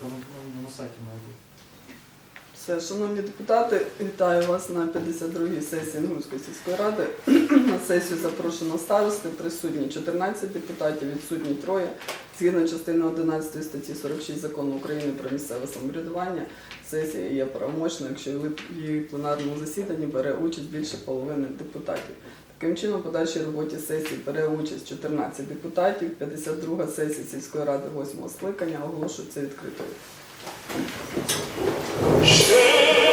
Там ну, на сайті має бути. Все, шановні депутати, вітаю вас на 52-й сесії Інгульської сільської ради. На сесію запрошено старости, присутні 14 депутатів, відсутні троє. Згідно частини 11 статті 46 закону України про місцеве самоврядування, сесія є правомочною, якщо в її пленарному засіданні бере участь більше половини депутатів. Таким чином, подальшій роботі сесії бере участь 14 депутатів. 52 сесія сільської ради 8 скликання оголошується відкритою. України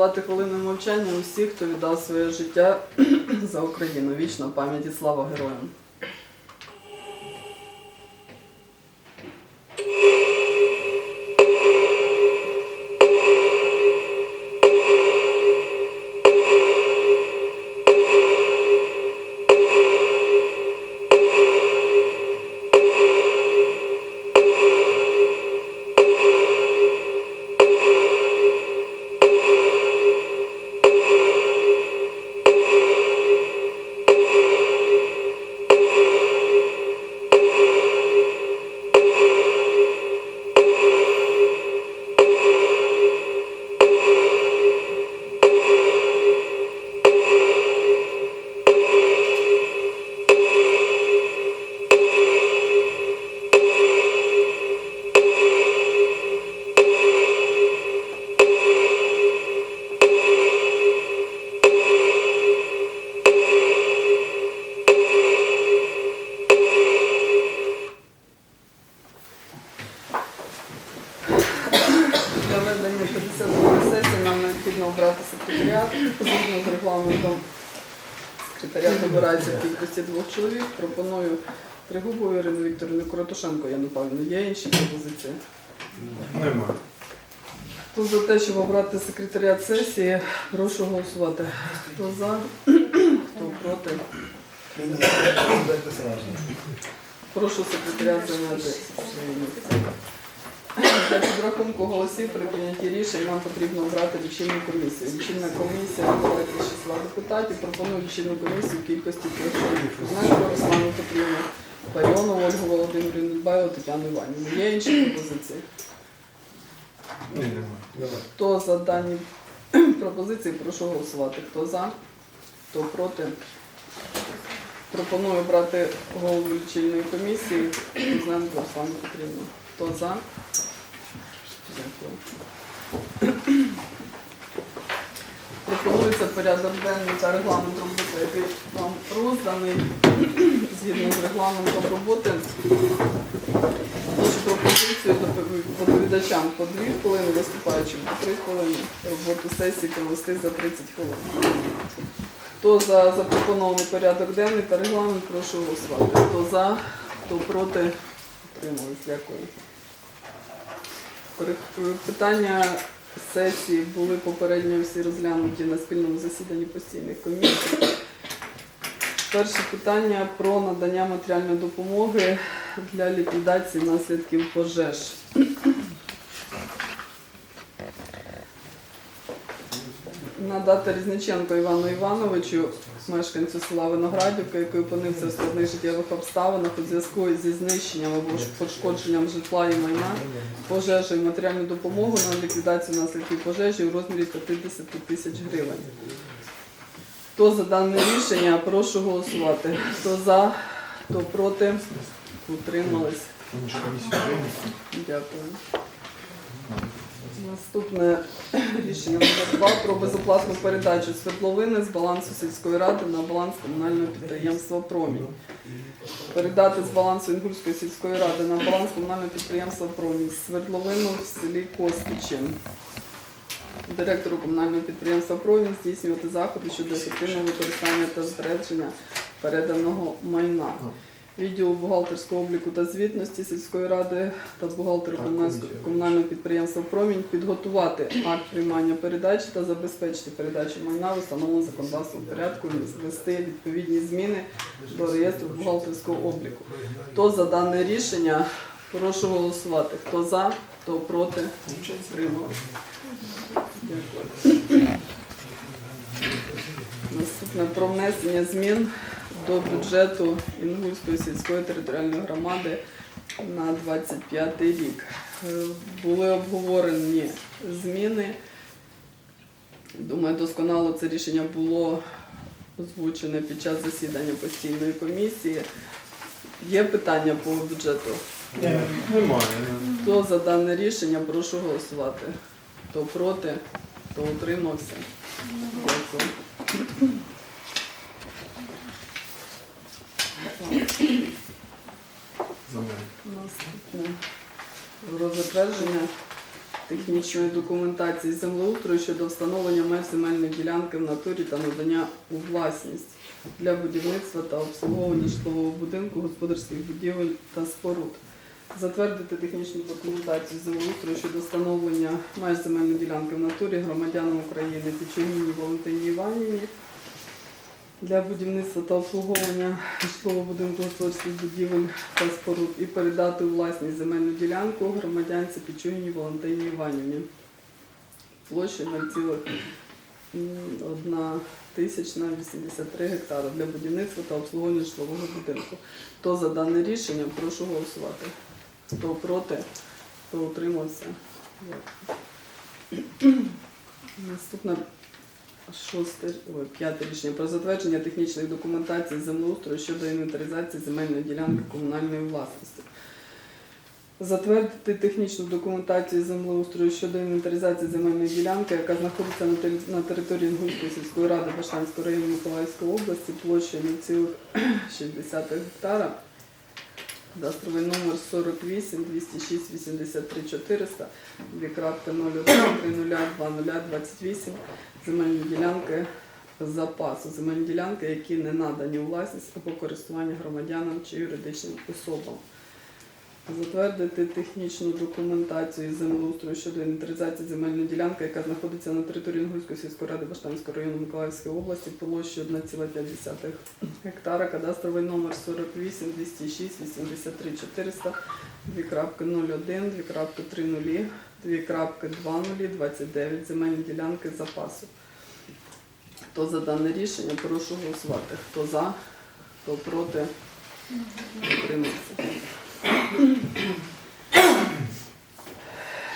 Прошу шанувати хвилиною мовчання усіх, хто віддав своє життя за Україну. Вічна пам'ять і слава героям. Для ведення 52 сесії нам необхідно обрати секретаріат. Згідно з регламентом секретаріат обирається в кількості двох чоловік. Пропоную Тригубову Ірину Вікторівну Коротушенко, я напевно. Є інші пропозиції? Нема. Хто за те, щоб обрати секретаріат сесії, прошу голосувати. Хто за, хто проти. Прошу секретаріат зайняти. Для підрахунку голосів при прийнятті рішень нам потрібно обрати лічильну комісію. Лічильна комісія з числа депутатів. Пропоную лічильну комісію в кількості трьох чоловік. Кузненко Руслану Петрівну, Паріону Ольгу Володимирівну Дбаю, Тетяну Іванівну. Є інші пропозиції? Хто за дані пропозиції, прошу голосувати. Хто за, хто проти. Пропоную брати голову лічильної комісії Кузненко Руслану Петрівну. Хто за? Пропонується порядок денний та регламент роботи, який вам розданий згідно з регламентом роботи. Нашу пропозицію доповідачам по 2 хвилини, виступаючим по 3 хвилини, роботу сесії провести за 30 хвилин. Хто за запропонований порядок денний та регламент, прошу голосувати. Хто за, хто проти, утримались. Дякую. Пере- Питання сесії були попередньо всі розглянуті на спільному засіданні постійних комісій. Перше питання про надання матеріальної допомоги для ліквідації наслідків пожеж. Надати Різниченко Івану Івановичу, мешканцю села Виноградівка, який опинився в складних життєвих обставинах у зв'язку зі знищенням або пошкодженням житла і майна, пожежею матеріальну допомогу на ліквідацію наслідків пожежі у розмірі 50 тисяч гривень. Хто за дане рішення, прошу голосувати. Хто за, хто проти, утримались. Дякую. Наступне рішення номер 2 про безоплатну передачу свердловини з балансу сільської ради на баланс комунального підприємства Промінь. Передати з балансу Інгульської сільської ради на баланс комунального підприємства Промінь свердловину в селі Костичин. Директору комунального підприємства Промінь здійснювати заходи щодо ефективного використання та збереження переданого майна. Відділу бухгалтерського обліку та звітності сільської ради та бухгалтеру комунальського- комунального підприємства Промінь підготувати акт приймання передачі та забезпечити передачу майна в установленому законодавством порядку і звести відповідні зміни до реєстру бухгалтерського обліку. Хто за дане рішення? Прошу голосувати. Хто за, хто проти, Утримались. Дякую. Наступне про внесення змін до бюджету Інгульської сільської територіальної громади на 25 рік. Е, Були обговорені зміни. Думаю, досконало це рішення було озвучене під час засідання постійної комісії. Є питання по бюджету? Немає. Хто за дане рішення, прошу голосувати. Хто проти, хто утримався. Дякую. За мене. Наступне про затвердження технічної документації землеустрою щодо встановлення меж земельної ділянки в натурі та надання у власність для будівництва та обслуговування житлового будинку, господарських будівель та споруд. Затвердити технічну документацію землеустрою щодо встановлення меж земельної ділянки в натурі громадянам України Пічугіні Валентині Іванівні для будівництва та обслуговування господарських будівель та споруд і передати власність земельну ділянку громадянці Пічугіні Валентині Іванівні. Площа 0,1 тисячна 83 гектара для будівництва та обслуговування житлового будинку. Хто за дане рішення, прошу голосувати. Хто проти, хто утримався. Дякую. Шосте, ой, п'яте рішення про затвердження технічних документацій землеустрою щодо інвентаризації земельної ділянки комунальної власності. Затвердити технічну документацію землеустрою щодо інвентаризації земельної ділянки, яка знаходиться на території Інгульської сільської ради Баштанського району Миколаївської області площею 0,6 гектара. Кадастровий номер 48 206 83 400 2.01 30 земельні ділянки запасу, земельні ділянки, які не надані у власність або користування громадянам чи юридичним особам. Затвердити технічну документацію землеустрою щодо інвентаризації земельної ділянки, яка знаходиться на території Інгульської сільської ради Баштанського району Миколаївської області, площею 1,5 гектара, кадастровий номер 48 206 83 400 2.01, 2.30, 2.20, 29 земельні ділянки запасу. Хто за дане рішення, прошу голосувати. Хто за, хто проти, утримався.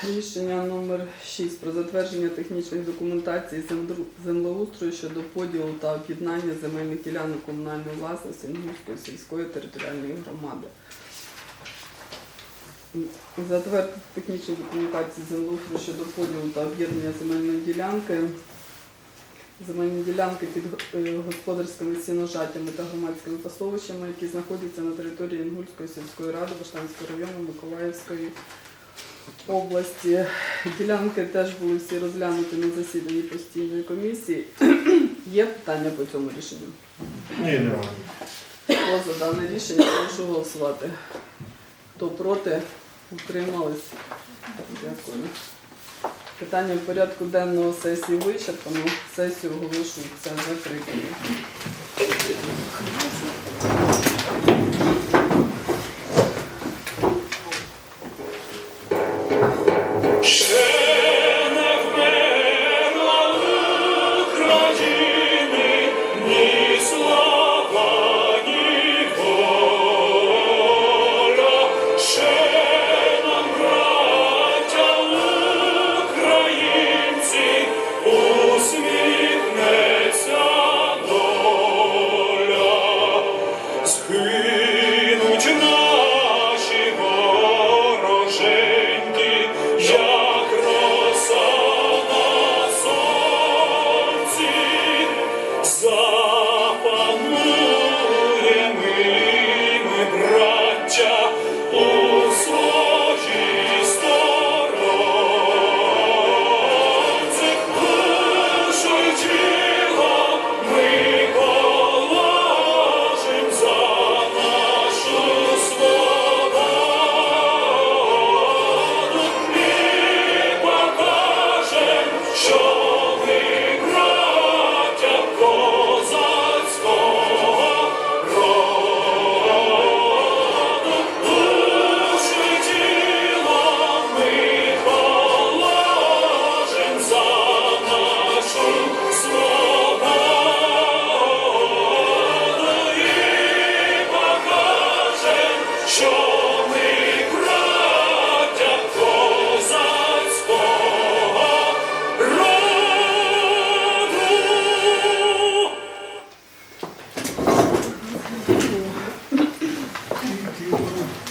Рішення номер 6 про затвердження технічної документації земдру- землеустрою щодо поділу та об'єднання земельних ділянок комунальної власності Інгульської сільської територіальної громади. Затвердити технічну документацію землеустрою щодо поділу та об'єднання земельної ділянки. Земельні ділянки під е, господарськими сіножаттями та громадськими пасовищами, які знаходяться на території Інгульської сільської ради Баштанського району Миколаївської області. Ділянки теж були всі розглянуті на засіданні постійної комісії. Є питання по цьому рішенню? Ні, немає. Хто за дане рішення, прошу голосувати. Хто проти, утримались. Дякую. Питання порядку денного сесії вичерпано. Сесію оголошується закритою.